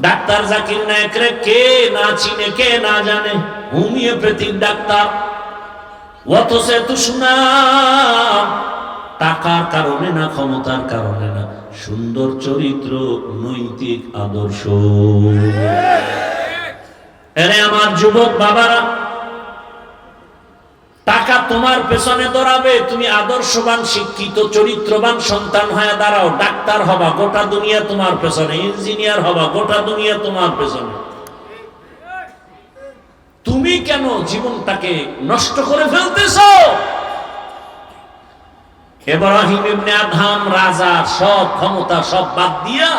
Doctor Zakir নায়করে কে না চিনে কে না জানে? Homeopathic doctor. অথচ এত সুনাম টাকার কারণে না ক্ষমতার কারণে না সুন্দর চরিত্র নৈতিক আদর্শ। এরে আমার যুবক বাবারা টাকা তোমার পেছনে দৌড়াবে, তুমি আদর্শবান, শিক্ষিত, চরিত্রবান সন্তান হয়ে দাঁড়াও, ডাক্তার হবা, গোটা দুনিয়া তোমার পেছনে, ইঞ্জিনিয়ার হবা, গোটা দুনিয়া তোমার পেছনে। তুমি কেন জীবনটাকে নষ্ট করে ফেলতেছ? এব্রাহিম আদহাম রাজা, সব ক্ষমতা সব বাদ দিয়া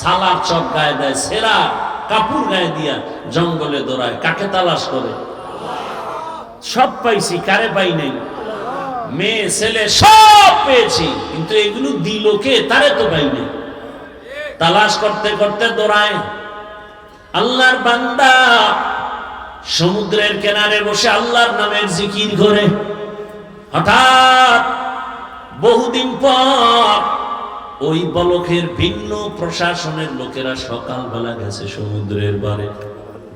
সালার চক গায়ে দেয়, সেরা কাপুর গায়ে দিয়া জঙ্গলে দৌড়ায়, কাকে তালাশ করে? সব পাইছি, কারে পাই নাই? মেয়ে, ছেলে, সব পেয়েছি। কিন্তু এগুলো দিল কে? তারে তো পাই নাই। তালাশ করতে করতে দৌড়ায়। আল্লাহর বান্দা সমুদ্রের কিনারে বসে আল্লাহর নামের জিকির করে। হঠাৎ বহুদিন পর ওই বলকের ভিন্ন প্রশাসনের লোকেরা সকালবেলা গেছে সমুদ্রের বারে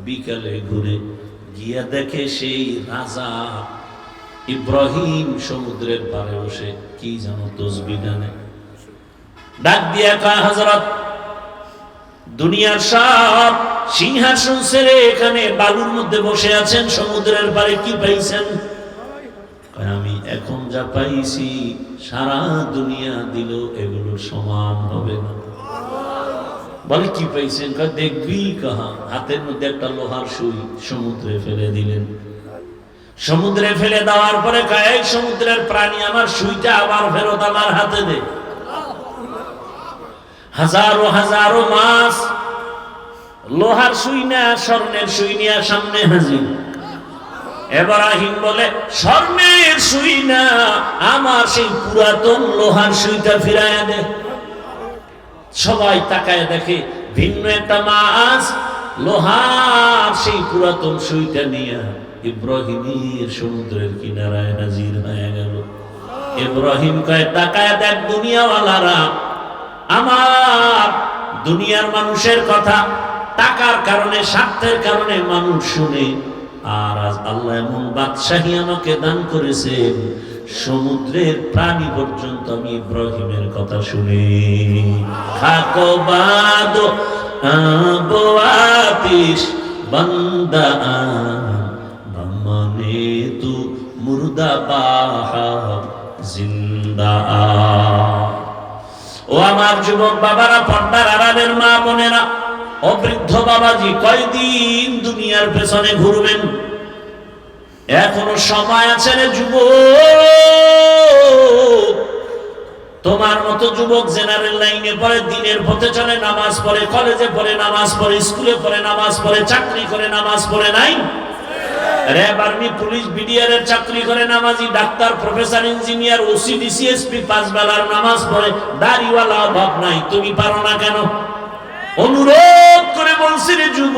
বিকালে ঘুরে। গিয়া দেখে সেই রাজা ইব্রাহিম সমুদ্রের পারে বসে কি জানো তসবি গানে ডাক দিয়া কয় হজরত দুনিয়ার সব সিংহাসন ছেড়ে এখানে বালুর মধ্যে বসে আছেন, সমুদ্রের পারে কি পাইছেন? আমি এখন যা পাইছি, সারা দুনিয়া দিল এগুলো সমান হবে না। বলে কি পাইছেন দেখবি কাহা? হাতের মধ্যে একটা লোহার সুই সমুদ্রে ফেলে দিলেন। সমুদ্রে ফেলে দেওয়ার পরে কয়, এই সমুদ্রের প্রাণী আমার সুইটা আবার ফেরত আমার হাতে দে। হাজারো হাজারো মাস লোহার সুই না স্বর্ণের সুই নিয়ে সামনে হাজির। এব্রাহিম বলে, স্বর্ণের সুই না, আমার সেই পুরাতন লোহার সুইটা ফিরায় দে। সবাই তাকায় দেখে ভিন্ন একটা মাছ। লোহার সেই পুরাতন সুইটা নিয়ে ইব্রাহিমের সমুদ্রের কিনারায় হাজির হয়ে গেল। ইব্রাহিম কয়, তাকায় দেখ দুনিয়াওয়ালারা, আমার দুনিয়ার মানুষের কথা, টাকার কারণে, স্বার্থের কারণে মানুষ শুনে, আর আজ আল্লাহ এমন বাদশাহী আমাকে দান করেছেন। সমুদ্রের প্রাণী পর্যন্ত আমি ইব্রাহিমের কথা শুনি। খাকো বাদ আতিস বান্দা মানে তু মুর্দা জিন্দা। ও আমার যুবক বাবারা, পর্দার আড়ালের মা বোনেরা অবৃদ্ধ বাবাজি, কয়দিন দুনিয়ার পেছনে ঘুরবেন? এখনও সময় আছে রে যুবক। তোমার মতো যুবক জেনারেল লাইনে পড়ে, দিনের পথে চলে, নামাজ পড়ে, কলেজে পড়ে, নামাজ পড়ে, স্কুলে পড়ে, নামাজ পড়ে, চাকরি করে, নামাজ পড়ে নাই? আর্মি পুলিশ চাকরি করে ডাক্তার ইঞ্জিনিয়ার নামাজ পড়ে অভাব নাই, তুমি পারো না কেন? অনুরোধ করে রে যুব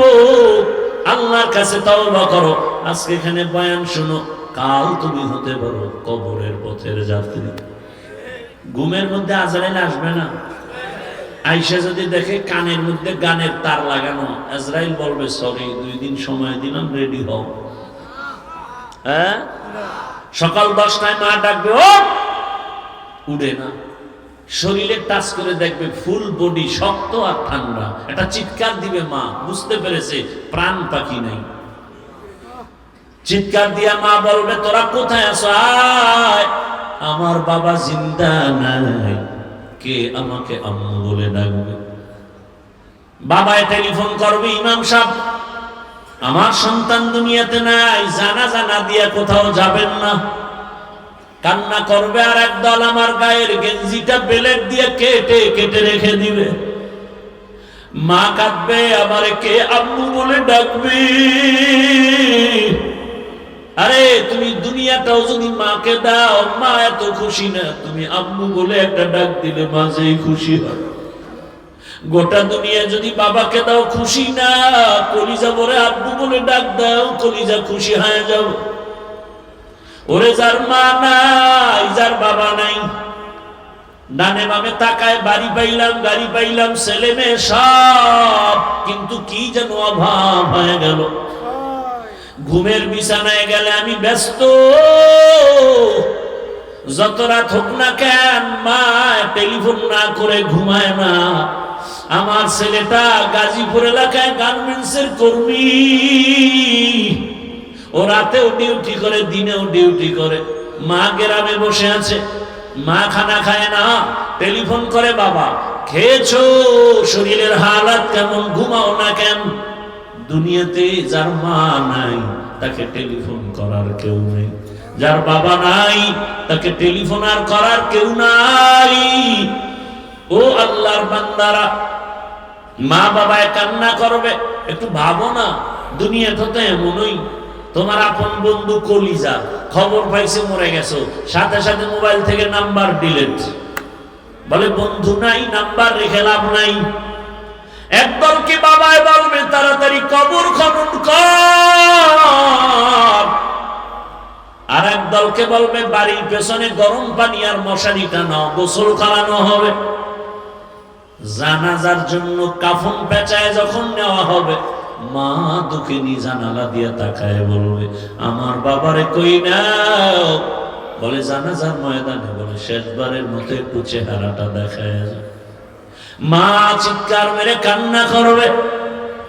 আল্লাহর কাছে তওবা করো। আজকে এখানে বয়ান শুনো, কাল তুমি হতে পারো কবরের পথের যাত্রী। ঘুমের মধ্যে আজরাইল আসবে না? আইসা যদি দেখে কানের মধ্যে গানের তার লাগানো, আজরাইল বলবে সরি দুই দিন সময় দিলাম রেডি হও। হ্যাঁ? সকাল দশটায় মা ডাকবে, ও! উড়ে না। শরীরে টাচ করে দেখবে ফুল বডি শক্ত আর ঠান্ডা। একটা চিৎকার দিবে মা, বুঝতে পেরেছে, প্রাণ পাখি নাই। চিৎকার দিয়া মা বলবে, তোরা কোথায় আয়, আমার বাবা জিন্দা নাই। কে আমাকে আম্মু বলে ডাকবে? বাবায় টেলিফোন করবে, ইমাম সাহেব, আমার সন্তান দুনিয়াতে নাই, জানা জানা দিয়া কোথাও যাবেন না। কান্না করবে আর একদল আমার গায়ের গেঞ্জিটা বেলেট দিয়ে কেটে কেটে রেখে দিবে। মা কাঁদবে, আমার কে আম্মু বলে ডাকবে? আরে, তুমি দুনিয়াটাও যদি মাকে দাও, মা এত খুশি না। তুমি আম্মু বলে একটা ডাক দিলে, মা খুশি হয়। গোটা দুনিয়া যদি বাবাকে দাও, খুশি না। কলিজা বলে আব্বু বলে ডাক দাও, কলিজা খুশি হয়ে যাও। ওরে, যার মা নাই, যার বাবা নাই। ডানে বামে তাকায়, বাড়ি পাইলাম, গাড়ি পাইলাম, ছেলে মেয়ে সব, কিন্তু কি যেন অভাব হয়ে গেল। ঘুমের বিছানায় গেলে আমি ব্যস্ত। যত রাত হোক না কেন, মা, টেলিফোন না করে ঘুমায় না। আমার ছেলেটা গাজীপুর এলাকায় গার্মেন্টস এর কর্মী। ও রাতেও ডিউটি করে, দিনেও ডিউটি করে। মা গ্রামে বসে আছে। মা খানা খায় না। টেলিফোন করে, বাবা, খেয়েছো? শরীরের হালাত কেমন? ঘুমাও না কেন? দুনিয়াতে যার মা নাই, তাকে টেলিফোন করার কেউ নেই। যার বাবা নাই, তাকে টেলিফোন আর করার কেউ নাই। ও আল্লাহর বান্দারা, মা বাবায় কান্না করবে, একটু ভাবো না দুনিয়াটা তো এমনই। তোমার আপন বন্ধু কলিজা, খবর পাইছে মরে গেছো, সাথে সাথে মোবাইল থেকে নাম্বার ডিলেট। বলে, বন্ধু নাই, নাম্বার রেখে লাভ নাই। একদল কি বাবায় বলবে, তাড়াতাড়ি কবর খনন কর। আর এক দলকে বলবে, বাড়ির পেছনে গরম পানি আর মশারি টানাও গোসল করানো হবে। জানাজার জন্য কাফন পেঁচায় যখন নেওয়া হবে, মা দুঃখিনী জানালা দিয়ে তাকায় বলবে, আমার বাবারে কই না বলে জানাজার ময়দানে বলে, শেষবারের মতো একটু চেহারাটা দেখায় যায় মা চিৎকার মেরে কান্না করবে।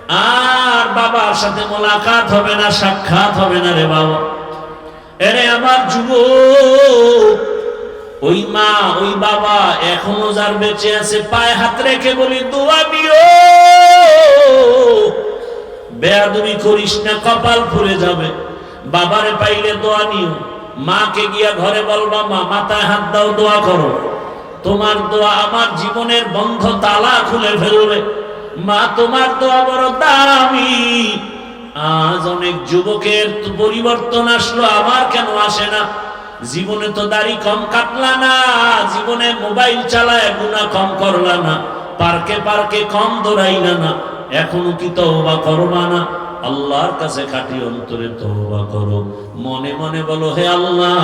আর বাবার সাথে মোলাকাত হবে না, সাক্ষাৎ হবে না রে বাবা। এরে আমার যুব ওই মা, ওই বাবা এখনও যার বেঁচে আছে, পায়ে হাত রেখে বলি, দোয়া দিও। বেয়াদুমি করিস না, কপাল পুড়ে যাবে। বাবারে পাইলে দোয়া নিও। মাকে গিয়া ঘরে বলবা, মা, মাথায় হাত দাও, দোয়া করো। তোমার দোয়া আমার জীবনের বন্ধ তালা খুলে ফেলবে। মা, তোমার দোয়া বড় দামি। আজ অনেক যুবকের পরিবর্তন আসলো আমার কেন আসে না? জীবনে তো দাড়ি কম কাটলা না, জীবনে মোবাইল চালায় গুণা কম করলা না, পার্কে পার্কে কম দৌড়াইলা না, এখনও কি তো তওবা করবা না? আল্লাহর কাছে কাটি অন্তরে তওবা করো। মনে মনে বলো, হে আল্লাহ,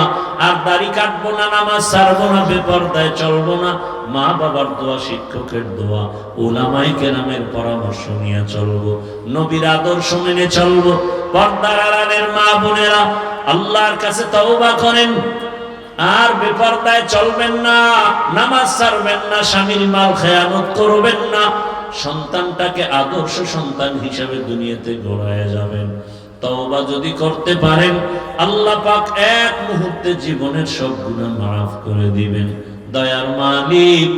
আর দাড়ি কাটবো না, নামাজ ছাড়বো না, বেপরদায় চলবো না। মা বাবার দোয়া, শিক্ষকের দোয়া ওলামাই কেরামের পরামর্শ নিয়ে চলবো, নবীর আদর্শ মেনে চলবো। পর্দার আড়ালের মা বোনেরা, আল্লাহর কাছে তওবা করেন। আর বেপরদায় চলবেন না, নামাজ ছাড়বেন না, স্বামীর মাল খেয়ানত করবেন না। সন্তানটাকে আদর্শ সন্তান হিসাবে দুনিয়াতে গড়ায় যাবেন তওবা যদি করতে পারেন আল্লাহ পাক এক মুহূর্তে জীবনের সব গুনাহ মাফ করে দিবেন দয়ার মালিক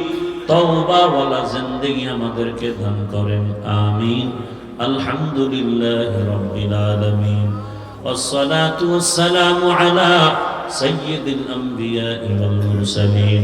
তওবা ওয়ালা জিন্দেগি আমাদেরকে দান করেন আমিন আলহামদুলিল্লাহ রাব্বিল আলামিন والصلاة والسلام على سيد الأنبياء والمرسلين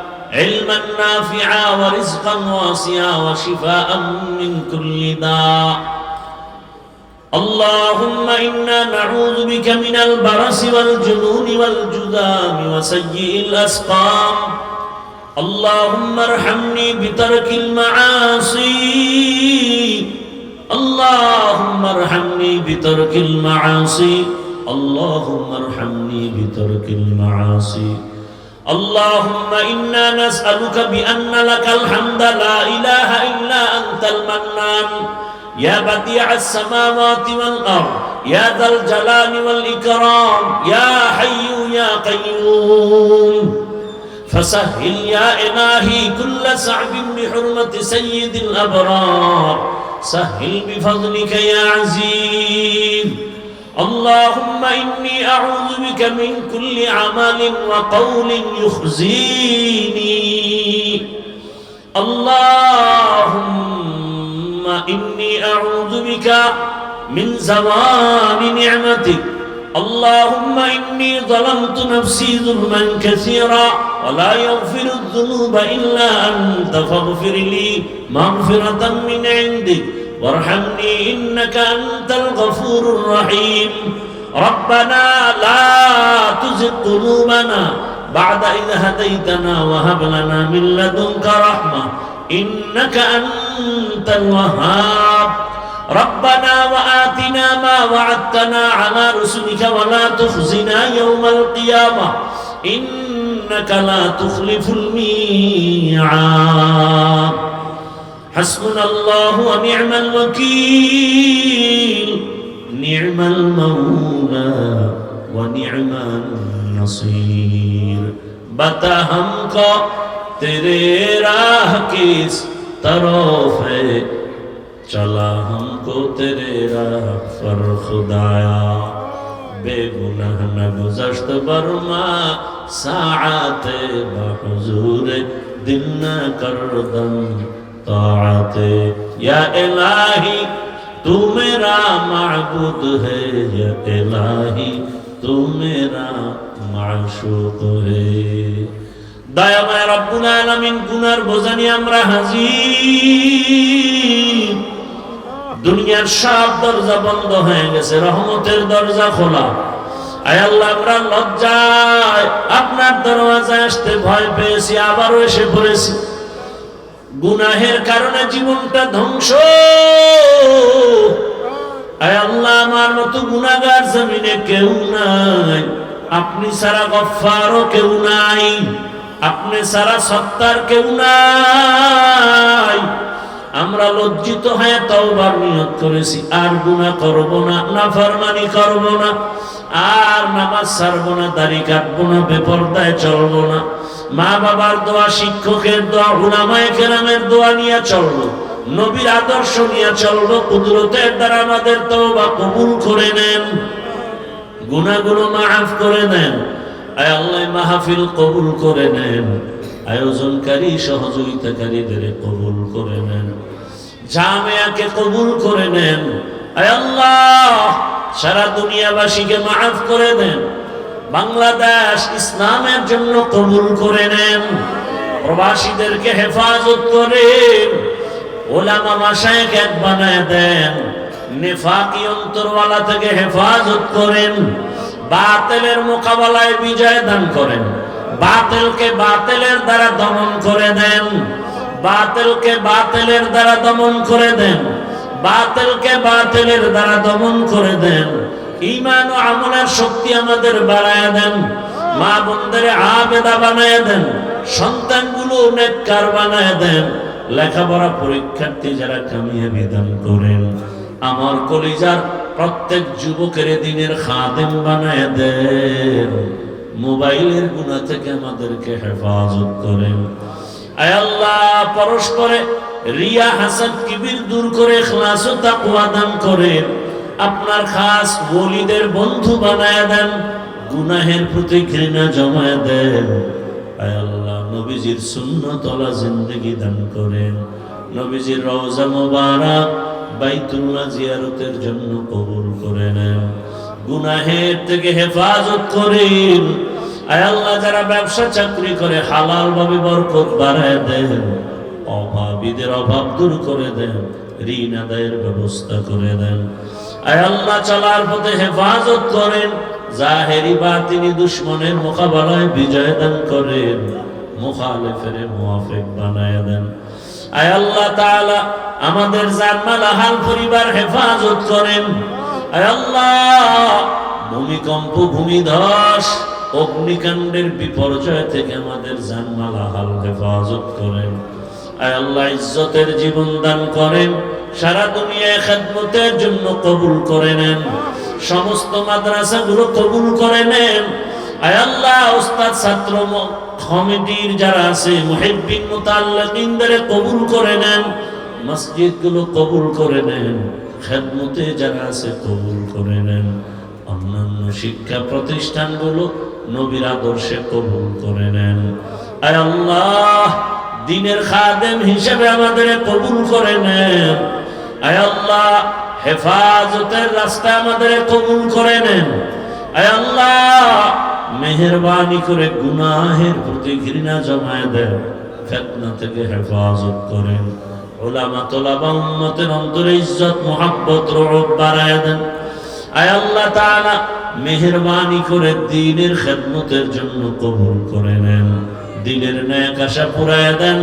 علما نافعا ورزقا واسعا وشفاء من كل داء اللهم إنا نعوذ بك من البرس والجنون والجذام وسيء الأسقام اللهم ارحمني بترك المعاصي اللهم ارحمني بترك المعاصي اللهم ارحمني بترك المعاصي اللهم إنا نسألك بأن لك الحمد لا إله إلا أنت المنان. يا بديع السماوات والأرض يا ذا الجلال والإكرام يا حي يا قيوم. فسهل يا إلهي كل صعب بحرمة سيد الأبرار. سهل بفضلك يا عزيز. اللهم إني أعوذ بك من كل عمل وقول يخزيني اللهم إني أعوذ بك من زوال نعمتك اللهم إني ظلمت نفسي ظلما كثيرا ولا يغفر الذنوب إلا أنت فاغفر لي مغفرة من عندك وارحمني إنك أنت الغفور الرحيم ربنا لا تزغ قلوبنا بعد إذ هديتنا وهب لنا من لدنك رحمة إنك أنت الوهاب ربنا وآتنا ما وعدتنا على رسلك ولا تخزنا يوم القيامة إنك لا تخلف الميعاد হাসবুনাল্লাহু ওয়া নি'মাল ওয়াকিল। নি'মাল মাওলা ওয়া নি'মান নাসির। বাতা হামকো তেরে রাহ কিস তরফ। হে চলা হামকো তেরে রাহ ফর খুদায়া। বেগুনাহ না গুজশত বর্মা সাআতে বা হুজুর। দিল না কর দম ইয়া یا الہی تو میرا معبود ہے یا الہی تو میرا معشوق ہے দয়াময় রব্বুল আলামিন গুনার বোঝা নিয়ে আমরা হাজির। দুনিয়ার সব দরজা বন্ধ হয়ে গেছে, রহমতের দরজা খোলা। আয় আল্লাহ, আমরা লজ্জায় আপনার দরওয়াজায় আসতে ভয় পেয়েছি, আবারও এসে পড়েছি। গুনাহের কারণে জীবনটা ধ্বংস। আল্লাহ, আমার মতো গুনাগার জমিনে কেউ নাই। আপনি সারা গফারও কেউ নাই। আপনি সারা সত্তার কেউ নাই। আমরা লজ্জিত হয়ে তওবার নিয়ত করেছি। আর গুনাহ করব না, নাফরমানি করব না। আর নামাজ ছাড়ব না, দাড়ি কাটবো না, বেপরদায় চলবো না। মা বাবার দোয়া, শিক্ষকের দোয়া, উলামায়ে কেরামের দোয়া নিয়ে চলবো নবীর আদর্শ নিয়ে চলবো কুদরতের দ্বারা আমাদের তওবা কবুল করে নেন। গুনাহগুলো মাফ করে নেন। আয় আল্লাহ মাহফিল কবুল করে নেন। আয়োজনকারী, সহযোগিতাকারীদের কবুল করে নেন। জামিয়াকে কবুল করে নেন। আয় আল্লাহ, সারা দুনিয়াবাসীকে মাফ করে দেন বাংলাদেশ ইসলামের জন্য কবুল করে নেন। প্রবাসীদেরকে হেফাজত করেন। বানায় দেন। থেকে হেফাজত করেন। বিজয় দান করেন। দ্বারা দমন করে দেন। দ্বারা দমন করে দেন। বাতেলের দ্বারা দমন করে দেন। ইমান ও আমলের শক্তি আমাদের বাড়ায় দেন। মা বোনদের আবেদা বানায় দেন। সন্তানগুলো নেককার বানায় দেন। লেখাপড়া পরীক্ষার্থী যারা কামিয়াবি দান করেন, আমার কলিজার প্রত্যেক যুবকের দিনের খাদেম বানায় দেন। মোবাইলের গুণা থেকে আমাদেরকে হেফাজত করেন। আল্লাহ, পরস্পরে রিয়া, হাসান, কিবির দূর করে খ্লাস ও দান করেন। আপনার খাস বলিদের বন্ধু বানায় দেন, গুনাহের প্রতি ঘৃণা জমায় দেন। আল্লাহ, নবীজির সুন্নতলা জিন্দগি দান করেন। নবীজির রওজা মোবারক বাইতুল্লাহ জিয়ারতের জন্য কবুল করে নেন। গুনাহের থেকে হেফাজত করেন। আয় আল্লাহ, যারা ব্যবসা চাকরি করে হালাল ভাবে বরকত বাড়ায় দেন। অভাবীদের অভাব দূর করে দেন। ঋণ আদায়ের ব্যবস্থা করে দেন। আল্লাহ চলার পথে হেফাজত করেন। জাহেরি বা তিনি দুশ্মনের মোকাবেলায় বিজয় দান করেন। ভূমিকম্প, ভূমিধস, অগ্নিকাণ্ডের বিপর্যয় থেকে আমাদের জানমাল আহাল হেফাজত করেন। আল্লাহ ইজ্জতের জীবন দান করেন, সারা দুনিয়ায় খেদমতের জন্য কবুল করে নেন, সমস্ত মাদ্রাসাগুলো কবুল করে নেন। ওস্তাদ, ছাত্র কমিটির যারা আছে কবুল করে নেন কবুল করে নেন যারা আছে কবুল করে নেন। অন্যান্য শিক্ষা প্রতিষ্ঠানগুলো নবীর আদর্শে কবুল করে নেন। আয় আল্লাহ দিনের খাদেম হিসেবে আমাদের কবুল করে নেন। আল্লাহ, হেফাজতের রাস্তা আমাদের কবুল করে নেন। আল্লাহ, মেহরবানি করে গুনাহের প্রতি ঘৃণা জমায় দেন। ফেতনা থেকে হেফাজত করেন। ওলামা তোলাবা উম্মতের অন্তরে ইজ্জত, মোহাব্বত রোগ বাড়ায় দেন। আয় আল্লাহ তাআলা, মেহেরবানি করে দিনের খেদমতের জন্য কবুল করে নেন। দিনের ন্যায় আশা পুরায় দেন।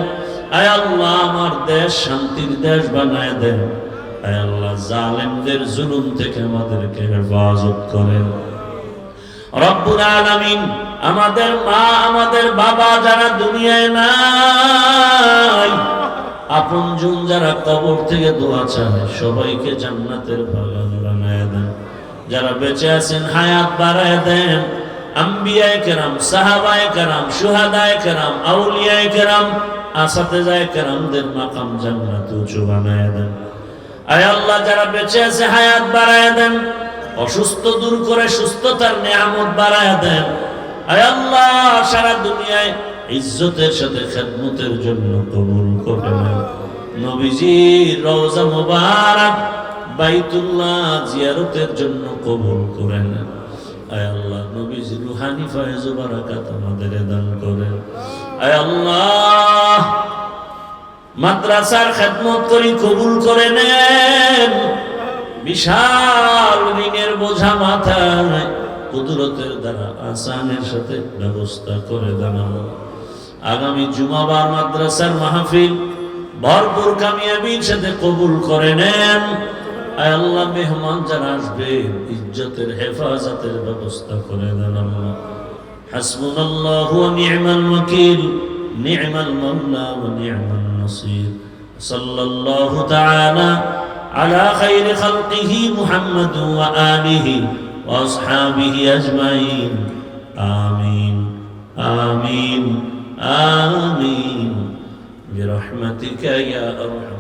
আয় আল্লাহ, আমার দেশ শান্তির দেশ বানায় দেন। আয় আল্লাহ, জালেমদের জুলুম থেকে আমাদেরকে হেফাজত করেন। রব্বুল আলামিন, আমাদের মা, আমাদের বাবা যারা দুনিয়ায় নাই আপন জন যারা কবর থেকে দোয়া চায়, সবাইকে জান্নাতের বাগান বানায় দেন। যারা বেঁচে আছেন, হায়াত বাড়ায় দেন। আম্বিয়ায় কেরাম, সাহাবায় কেরাম সুহাদায় কেরাম, আউলিয়ায় কেরাম আসাতে যায় কেরামদের মাকাম জান্নাত উঁচু বানায় দেন। আয় আল্লাহ, যারা বেঁচে আছে হায়াত বাড়ায় দেন, অসুস্থ দূর করে সুস্থতার নিয়ামত বাড়ায় দেন। আয় আল্লাহ, সারা দুনিয়ায় ইজ্জতের সাথে খেদমতের জন্য কবুল করে নেন। নবীজির রওজা মোবারক বাইতুল্লাহ জিয়ারতের জন্য কবুল করে নেন। আল্লাহ, নবীজি রুহানি ফয়েজ বারাকাত আমাদের দান করেন। আয় আল্লাহ, মাদ্রাসার খেদমত করি কবুল করে নেন। বিশাল ঋণের বোঝা মাথায় কুদরতের দ্বারা আসানের সাথে ব্যবস্থা করে আল্লাহ। আগামী জুমাবার মাদ্রাসার মাহফিল ভরপুর কামিয়াবির সাথে কবুল করে নেন। আয় আল্লাহ মেহমান যারা আসবে ইজ্জতের হেফাজতের ব্যবস্থা করে দেন আল্লাহ حسبنا الله ونعم الوكيل نعم المولى ونعم النصير صلى الله تعالى على خير خلقه محمد وآله وأصحابه أجمعين آمين آمين آمين برحمتك يا أرحم